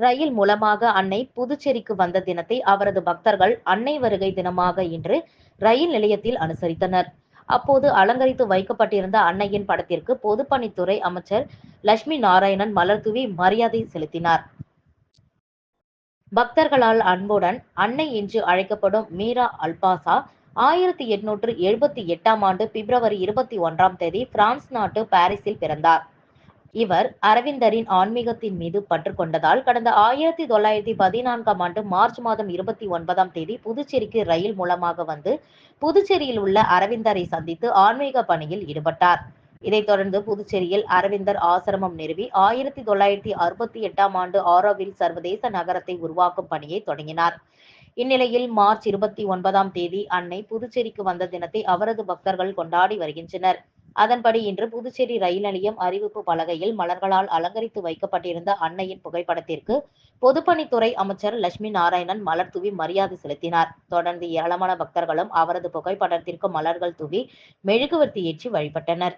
ரயில் மூலமாக அன்னை புதுச்சேரிக்கு வந்த தினத்தை அவரது பக்தர்கள் அன்னை வருகை தினமாக இன்று ரயில் நிலையத்தில் அனுசரித்தனர். அப்போது அலங்கரித்து வைக்கப்பட்டிருந்த அன்னையின் படத்திற்கு பொதுப்பணித்துறை அமைச்சர் லட்சுமி நாராயணன் மலர்தூவி மரியாதை செலுத்தினார். பக்தர்களால் அன்புடன் அன்னை என்று அழைக்கப்படும் மீரா அல்பாசா ஆயிரத்தி எட்நூற்று எழுபத்தி எட்டாம் ஆண்டு பிப்ரவரி இருபத்தி ஒன்றாம் தேதி பிரான்ஸ் நாட்டு பாரிஸில் பிறந்தார். இவர் அரவிந்தரின் ஆன்மீகத்தின் மீது பற்று கொண்டதால் கடந்த ஆயிரத்தி தொள்ளாயிரத்தி பதினான்காம் ஆண்டு மார்ச் மாதம் இருபத்தி ஒன்பதாம் தேதி புதுச்சேரிக்கு ரயில் மூலமாக வந்து புதுச்சேரியில் உள்ள அரவிந்தரை சந்தித்து ஆன்மீக பணியில் ஈடுபட்டார். இதைத் தொடர்ந்து புதுச்சேரியில் அரவிந்தர் ஆசிரமம் நிறுவி ஆயிரத்தி தொள்ளாயிரத்தி அறுபத்தி எட்டாம் ஆண்டு ஆரோவில் சர்வதேச நகரத்தை உருவாக்கும் பணியை தொடங்கினார். இந்நிலையில் மார்ச் இருபத்தி ஒன்பதாம் தேதி அன்னை புதுச்சேரிக்கு வந்த தினத்தை அவரது பக்தர்கள் கொண்டாடி வருகின்றனர். அதன்படி இன்று புதுச்சேரி ரயில் நிலையம் அறிவிப்பு பலகையில் மலர்களால் அலங்கரித்து வைக்கப்பட்டிருந்த அன்னையின் புகைப்படத்திற்கு பொதுப்பணித்துறை அமைச்சர் லட்சுமி நாராயணன் மலர் தூவி மரியாதை செலுத்தினார். தொடர்ந்து ஏராளமான பக்தர்களும் அவரது புகைப்படத்திற்கு மலர்கள் தூவி மெழுகுவர்த்தி ஏற்றி வழிபட்டனர்.